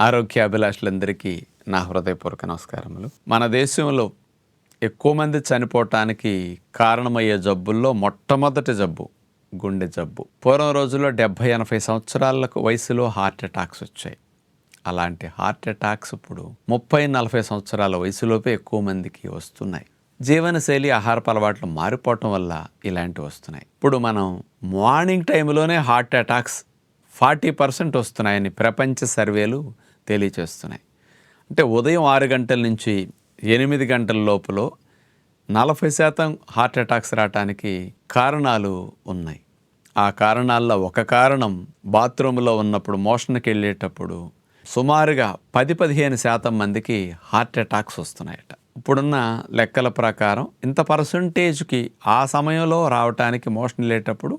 ఆరోగ్యాభిలాషులందరికీ నా హృదయపూర్వక నమస్కారములు. మన దేశంలో ఎక్కువ మంది చనిపోవటానికి కారణమయ్యే జబ్బుల్లో మొట్టమొదటి జబ్బు గుండె జబ్బు. పూర్వం రోజుల్లో డెబ్భై ఎనభై సంవత్సరాలకు వయసులో హార్ట్ అటాక్స్ వచ్చాయి. అలాంటి హార్ట్ అటాక్స్ ఇప్పుడు ముప్పై నలభై సంవత్సరాల వయసులోపే ఎక్కువ మందికి వస్తున్నాయి. జీవనశైలి ఆహారపు అలవాట్లు మారిపోవటం వల్ల ఇలాంటివి వస్తున్నాయి. ఇప్పుడు మనం మార్నింగ్ టైంలోనే హార్ట్ అటాక్స్ ఫార్టీ పర్సెంట్ వస్తున్నాయని ప్రపంచ సర్వేలు తెలియచేస్తున్నాయి. అంటే ఉదయం ఆరు గంటల నుంచి ఎనిమిది గంటల లోపల నలభై శాతం హార్ట్ అటాక్స్ రావటానికి కారణాలు ఉన్నాయి. ఆ కారణాల్లో ఒక కారణం బాత్రూంలో ఉన్నప్పుడు మోషన్కి వెళ్ళేటప్పుడు సుమారుగా పది పదిహేను శాతం మందికి హార్ట్ అటాక్స్ వస్తున్నాయట. ఇప్పుడున్న లెక్కల ప్రకారం ఇంత పర్సంటేజ్కి ఆ సమయంలో రావటానికి మోషన్ వెళ్ళేటప్పుడు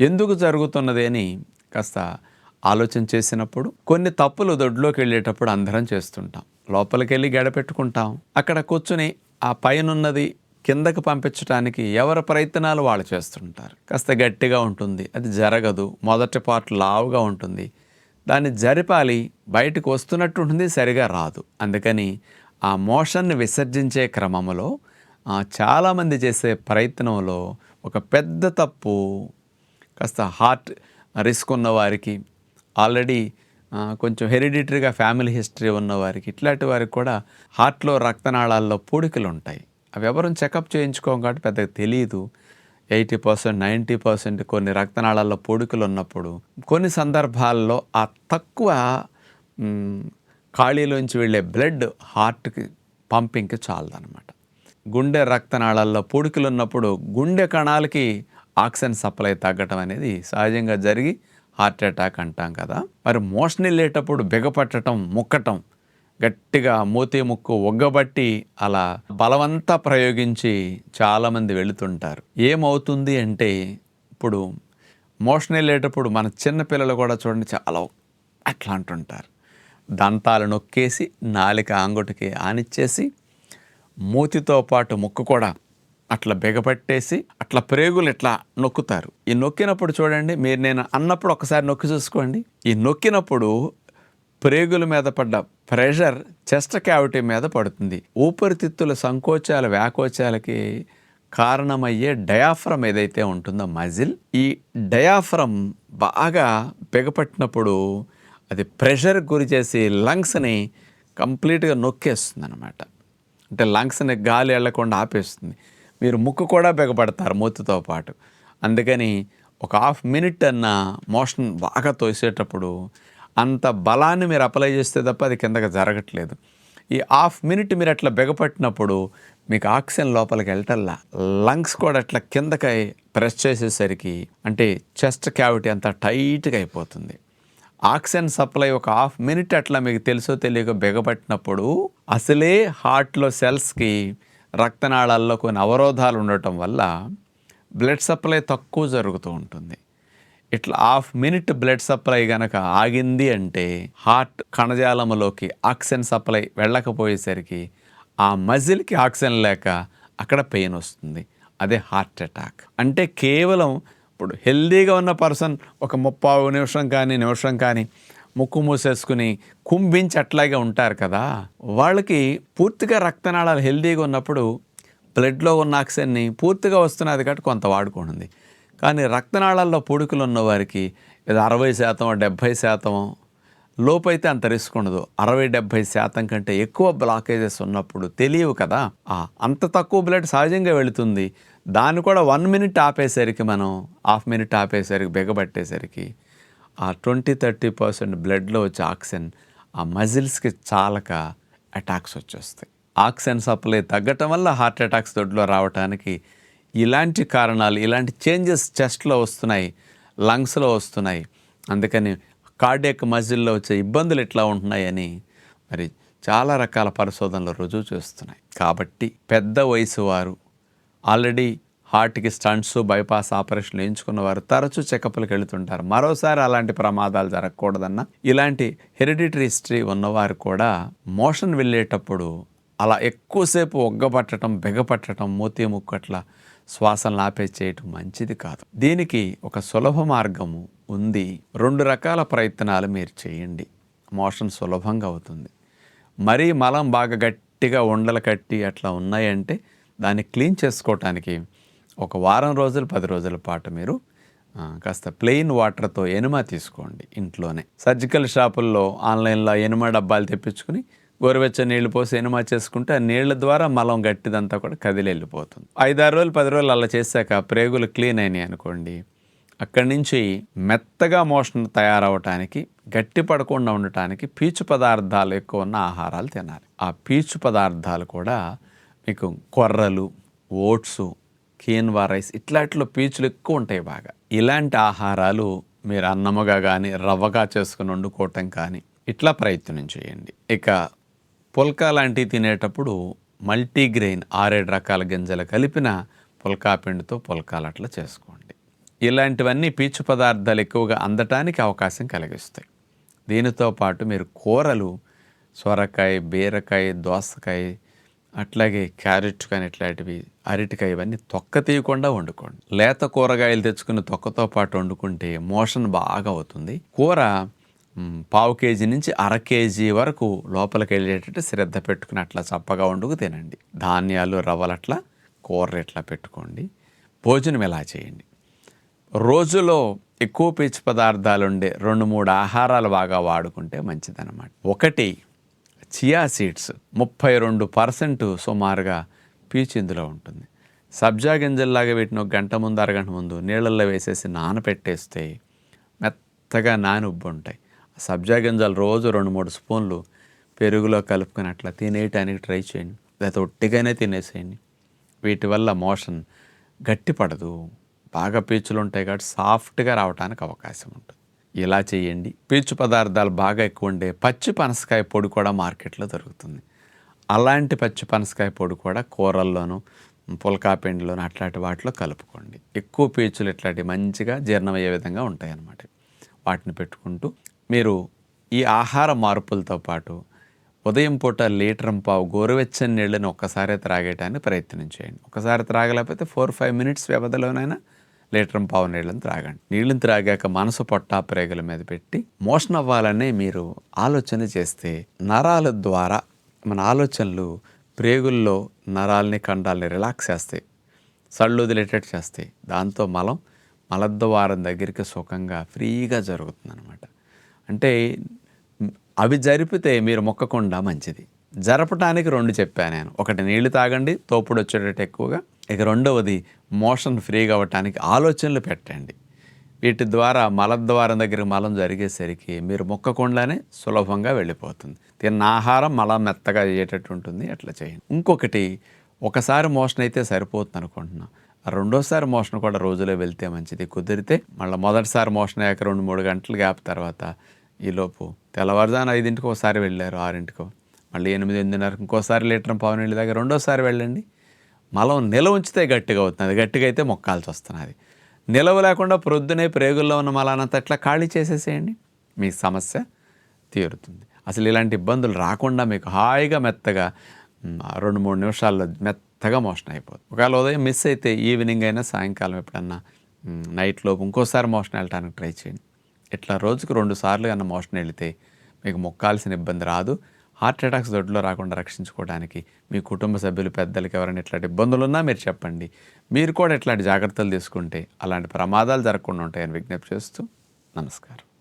ఎందుకు జరుగుతున్నది అని కాస్త ఆలోచన చేసినప్పుడు కొన్ని తప్పులు దొడ్లోకి వెళ్ళేటప్పుడు అందరం చేస్తుంటాం. లోపలికి వెళ్ళి గడపెట్టుకుంటాం. అక్కడ కూర్చుని ఆ పైనున్నది కిందకి పంపించడానికి ఎవరి ప్రయత్నాలు వాళ్ళు చేస్తుంటారు. కాస్త గట్టిగా ఉంటుంది. అది జరగదు. మొదటి పార్ట్ లావుగా ఉంటుంది. దాన్ని జరిపాలి. బయటకు వస్తున్నట్టు ఉంటుంది. సరిగా రాదు. అందుకని ఆ మోషన్ని విసర్జించే క్రమంలో చాలామంది చేసే ప్రయత్నంలో ఒక పెద్ద తప్పు కాస్త హార్ట్ రిస్క్ ఉన్న వారికి ఆల్రెడీ కొంచెం హెరిడిటరీగా ఫ్యామిలీ హిస్టరీ ఉన్న వారికి ఇట్లాంటి వారికి కూడా హార్ట్లో రక్తనాళాల్లో పూడికలు ఉంటాయి అవి ఎవరు చెకప్ చేయించుకోం కాబట్టి పెద్దగా తెలియదు ఎయిటీ పర్సెంట్ నైంటీ పర్సెంట్ కొన్ని రక్తనాళాల్లో పూడికలు ఉన్నప్పుడు కొన్ని సందర్భాల్లో ఆ తక్కువ ఖాళీలోంచి వెళ్ళే బ్లడ్ హార్ట్కి పంపింగ్కి చాలదనమాట గుండె రక్తనాళాల్లో పూడికలు ఉన్నప్పుడు గుండె కణాలకి ఆక్సిజన్ సప్లై తగ్గటం అనేది సహజంగా జరిగి హార్ట్ అటాక్ అంటాం కదా. మరి మోషన్ వెళ్ళేటప్పుడు బిగపట్టడం ముక్కటం గట్టిగా మూతి ముక్కు ఒగ్గబట్టి అలా బలవంతా ప్రయోగించి చాలామంది వెళుతుంటారు. ఏమవుతుంది అంటే ఇప్పుడు మోషన్ వెళ్ళేటప్పుడు మన చిన్నపిల్లలు కూడా చూడండి చాలా అట్లా అంటుంటారు దంతాలు నొక్కేసి నాలిక అంగుటికి ఆనిచ్చేసి మూతితో పాటు ముక్కు కూడా అట్లా బిగపట్టేసి అట్లా ప్రేగులు ఇట్లా నొక్కుతారు. ఈ నొక్కినప్పుడు చూడండి మీరు నేను అన్నప్పుడు ఒకసారి నొక్కి చూసుకోండి. ఈ నొక్కినప్పుడు ప్రేగుల మీద పడ్డ ప్రెషర్ చెస్ట్ క్యావిటీ మీద పడుతుంది. ఊపిరితిత్తుల సంకోచాల వ్యాకోచాలకి కారణమయ్యే డయాఫ్రమ్ ఏదైతే ఉంటుందో మజిల్ ఈ డయాఫ్రమ్ బాగా బిగపట్టినప్పుడు అది ప్రెషర్ గురి చేసి లంగ్స్ని కంప్లీట్గా నొక్కేస్తుంది అనమాట అంటే లంగ్స్ని గాలి వెళ్ళకుండా ఆపేస్తుంది. మీరు ముక్కు కూడా బిగపడతారు మూతితో పాటు. అందుకని ఒక హాఫ్ మినిట్ అన్న మోషన్ బాగా తోసేటప్పుడు అంత బలాన్ని మీరు అప్లై చేస్తే తప్ప అది కిందకి జరగట్లేదు. ఈ హాఫ్ మినిట్ మీరు అట్లా బిగపట్టినప్పుడు మీకు ఆక్సిజన్ లోపలికి వెళ్ళటల్లా లంగ్స్ కూడా అట్లా కిందకి ప్రెస్ చేసేసరికి అంటే చెస్ట్ క్యావిటీ అంతా టైట్గా అయిపోతుంది. ఆక్సిజన్ సప్లై ఒక హాఫ్ మినిట్ అట్లా మీకు తెలుసో తెలియక బిగపట్టినప్పుడు అసలే హార్ట్లో సెల్స్కి రక్తనాళాల్లో కొన్ని అవరోధాలు ఉండటం వల్ల బ్లడ్ సప్లై తక్కువ జరుగుతూ ఉంటుంది. ఇట్లా హాఫ్ మినిట్ బ్లడ్ సప్లై కనుక ఆగింది అంటే హార్ట్ కణజాలములోకి ఆక్సిజన్ సప్లై వెళ్ళకపోయేసరికి ఆ మజిల్కి ఆక్సిజన్ లేక అక్కడ పెయిన్ వస్తుంది. అదే హార్ట్ అటాక్. అంటే కేవలం ఇప్పుడు హెల్దీగా ఉన్న పర్సన్ ఒక ముప్పావు నిమిషం కానీ నిమిషం కానీ ముక్కు మూసేసుకుని కుంభించి అట్లాగే ఉంటారు కదా. వాళ్ళకి పూర్తిగా రక్తనాళాలు హెల్దీగా ఉన్నప్పుడు బ్లడ్లో ఉన్న ఆక్సిజన్ని పూర్తిగా వస్తున్నది కాబట్టి కొంత వాడుకుంటుంది కానీ రక్తనాళాల్లో పూడుకులు ఉన్నవారికి ఇది అరవై శాతం డెబ్భై శాతం లోపైతే అంత రిస్క్ ఉండదు. అరవై డెబ్భై శాతం కంటే ఎక్కువ బ్లాకేజెస్ ఉన్నప్పుడు తెలియవు కదా. అంత తక్కువ బ్లడ్ సహజంగా వెళుతుంది. దాన్ని కూడా వన్ మినిట్ ఆపేసరికి మనం హాఫ్ మినిట్ ఆపేసరికి బిగబట్టేసరికి ఆ ట్వంటీ థర్టీ పర్సెంట్ బ్లడ్లో వచ్చే ఆక్సిజన్ ఆ మజిల్స్కి చాలక అటాక్స్ వచ్చేస్తాయి. ఆక్సిజన్ సప్లై తగ్గటం వల్ల హార్ట్ అటాక్స్ దొడ్లో రావడానికి ఇలాంటి కారణాలు ఇలాంటి చేంజెస్ చెస్ట్లో వస్తున్నాయి లంగ్స్లో వస్తున్నాయి. అందుకని కార్డియక్ మజిల్లో వచ్చే ఇబ్బందులు ఎట్లా ఉంటున్నాయని మరి చాలా రకాల పరిశోధనలు రుజువు చేస్తున్నాయి. కాబట్టి పెద్ద వయసు వారు ఆల్రెడీ హార్ట్కి స్టంట్స్ బైపాస్ ఆపరేషన్లు ఎంచుకున్న వారు తరచూ చెకప్లకు వెళుతుంటారు. మరోసారి అలాంటి ప్రమాదాలు జరగకూడదన్న ఇలాంటి హెరిడిటరీ హిస్టరీ ఉన్నవారు కూడా మోషన్ వెళ్ళేటప్పుడు అలా ఎక్కువసేపు ఒగ్గపట్టడం బెగపట్టడం మూతి ముక్కట్ల శ్వాసను ఆపేచేయటం మంచిది కాదు. దీనికి ఒక సులభ మార్గము ఉంది. రెండు రకాల ప్రయత్నాలు మీరు చేయండి. మోషన్ సులభంగా అవుతుంది. మరీ మలం బాగా గట్టిగా ఉండలు కట్టి అట్లా ఉన్నాయంటే దాన్ని క్లీన్ చేసుకోవటానికి ఒక వారం రోజులు పది రోజుల పాటు మీరు కాస్త ప్లెయిన్ వాటర్తో ఎనుమ తీసుకోండి ఇంట్లోనే. సర్జికల్ షాపుల్లో ఆన్లైన్లో ఎనుమ డబ్బాలు తెప్పించుకుని గోరువెచ్చ నీళ్ళు పోసి ఎనుమ చేసుకుంటే ఆ నీళ్ళ ద్వారా మలం గట్టిదంతా కూడా కదిలి వెళ్ళిపోతుంది. ఐదారు రోజులు పది రోజులు అలా చేశాక ప్రేగులు క్లీన్ అయినాయి అనుకోండి అక్కడి నుంచి మెత్తగా మోషన్ తయారవటానికి గట్టి పడకుండా ఉండటానికి పీచు పదార్థాలు ఎక్కువ ఉన్న ఆహారాలు తినాలి. ఆ పీచు పదార్థాలు కూడా మీకు కొర్రలు ఓట్స్ కీన్వా రైస్ ఇట్లాంటిలో పీచులు ఎక్కువ ఉంటాయి బాగా. ఇలాంటి ఆహారాలు మీరు అన్నముగా కానీ రవ్వగా చేసుకుని వండుకోవటం కానీ ఇట్లా ప్రయత్నం చేయండి. ఇక పుల్కా లాంటివి తినేటప్పుడు మల్టీగ్రెయిన్ ఆరేడు రకాల గింజలు కలిపిన పుల్కా పిండితో పుల్కాలు అట్లా చేసుకోండి. ఇలాంటివన్నీ పీచు పదార్థాలు ఎక్కువగా అందటానికి అవకాశం కలిగిస్తాయి. దీనితో పాటు మీరు కూరలు సొరకాయ బీరకాయ దోసకాయ అట్లాగే క్యారెట్ కానీ ఇట్లాంటివి అరటికాయ ఇవన్నీ తొక్క తీయకుండా వండుకోండి. లేత కూరగాయలు తెచ్చుకుని తొక్కతో పాటు వండుకుంటే మోషన్ బాగా అవుతుంది. కూర పావు కేజీ నుంచి అర కేజీ వరకు లోపలికి వెళ్ళేటట్టు శ్రద్ధ పెట్టుకుని అట్లా చప్పగా వండుకు తినండి. ధాన్యాలు రవ్వలు అట్లా కూర ఇట్లా పెట్టుకోండి. భోజనం ఎలా చేయండి? రోజులో ఎక్కువ పీచు పదార్థాలు ఉండే రెండు మూడు ఆహారాలు బాగా వాడుకుంటే మంచిదన్నమాట. ఒకటి చియా సీడ్స్ ముప్పై రెండు పర్సెంట్ సుమారుగా పీచు ఇందులో ఉంటుంది. సబ్జా గింజల్లాగా వీటిని ఒక గంట ముందు అరగంట ముందు నీళ్ళల్లో వేసేసి నానపెట్టేస్తే మెత్తగా నాని ఉబ్బు ఉంటాయి ఆ సబ్జా గింజలు రోజు రెండు మూడు స్పూన్లు పెరుగులో కలుపుకొని అట్లా తినేయటానికి ట్రై చేయండి. లేకపోతే ఒట్టిగానే తినేసేయండి. వీటి వల్ల మోషన్ గట్టిపడదు. బాగా పీచులు ఉంటాయి కాబట్టి సాఫ్ట్గా రావడానికి అవకాశం ఉంటుంది. ఇలా చేయండి? పీచు పదార్థాలు బాగా ఎక్కువ ఉండే పచ్చి పనసకాయ పొడి కూడా మార్కెట్లో దొరుకుతుంది. అలాంటి పచ్చి పనసకాయ పొడి కూడా కూరల్లోనూ పుల్కాపిండిలోనూ అట్లాంటి వాటిలో కలుపుకోండి. ఎక్కువ పీచులు ఇట్లాంటివి మంచిగా జీర్ణమయ్యే విధంగా ఉంటాయి అన్నమాట వాటిని పెట్టుకుంటూ మీరు ఈ ఆహార మార్పులతో పాటు ఉదయం పూట లీటర్ పావు గోరువెచ్చని నీళ్ళని ఒక్కసారే త్రాగేయడానికి ప్రయత్నం చేయండి. ఒకసారి త్రాగలేకపోతే ఫోర్ ఫైవ్ మినిట్స్ వ్యవధిలోనైనా లీటర్ పావు నీళ్ళని త్రాగండి. నీళ్ళని త్రాగాక మనసు పొట్ట ప్రేగుల మీద పెట్టి మోషన్ అవ్వాలనే మీరు ఆలోచన చేస్తే నరాల ద్వారా మన ఆలోచనలు ప్రేగుల్లో నరాల్ని కండాల్ని రిలాక్స్ చేస్తాయి. సళ్ళు వదిలేటట్టు చేస్తాయి. దాంతో మలం మలద్వారం దగ్గరికి సుఖంగా ఫ్రీగా జరుగుతుంది అనమాట అంటే అవి జరిపితే మీరు మొక్కకుండా మంచిది. జరపటానికి రెండు చెప్పాను నేను. ఒకటి నీళ్ళు తాగండి తోపుడు వచ్చేటట్టు ఎక్కువగా ఇక రెండవది మోషన్ ఫ్రీగా అవ్వటానికి ఆలోచనలు పెట్టండి. వీటి ద్వారా మలద్వారం దగ్గర మలం జరిగేసరికి మీరు మొక్కకుండానే సులభంగా వెళ్ళిపోతుంది. తిన్న ఆహారం మలం మెత్తగా అయ్యేటట్టు ఉంటుంది అట్లా చేయండి. ఇంకొకటి ఒకసారి మోషన్ అయితే సరిపోతుంది అనుకుంటున్నాం. ఆ రెండోసారి మోషన్ కూడా రోజులో వెళ్తే మంచిది. కుదిరితే మళ్ళీ మొదటిసారి మోషన్ అయ్యాక రెండు మూడు గంటలు గ్యాప్ తర్వాత ఈలోపు తెల్లవారుజాను ఐదింటికి ఒకసారి వెళ్ళారు ఆరింటికో. మళ్ళీ ఎనిమిది ఎనిమిదిన్నరకు ఇంకోసారి లీటర్ పావు నీళ్ళ దగ్గర రెండోసారి వెళ్ళండి. మలం నిల ఉంచితే గట్టిగా అవుతుంది అది గట్టిగా అయితే మొక్కాల్సి వస్తున్నది. నిలవ లేకుండా ప్రొద్దునే ప్రేగుల్లో ఉన్న మలానంత అట్లా ఖాళీ చేసేసేయండి? మీ సమస్య తీరుతుంది. అసలు ఇలాంటి ఇబ్బందులు రాకుండా మీకు హాయిగా మెత్తగా రెండు మూడు నిమిషాల్లో మెత్తగా మోషన్ అయిపోతుంది. ఒకవేళ ఉదయం మిస్ అయితే ఈవినింగ్ అయినా సాయంకాలం ఎప్పుడన్నా నైట్ లోపు ఇంకోసారి మోషన్ వెళ్ళటానికి ట్రై చేయండి. ఇట్లా రోజుకు రెండు సార్లు కన్నా మోషన్ వెళితే మీకు మొక్కాల్సిన ఇబ్బంది రాదు. హార్ట్ అటాక్స్ దొడ్లో రాకుండా రక్షించుకోవడానికి మీ కుటుంబ సభ్యులు పెద్దలకి ఎవరైనా ఇట్లాంటి ఇబ్బందులు ఉన్నా మీరు చెప్పండి. మీరు కూడా ఇట్లాంటి జాగ్రత్తలు తీసుకుంటే అలాంటి ప్రమాదాలు జరగకుండా ఉంటాయని విజ్ఞప్తి చేస్తూ నమస్కారం.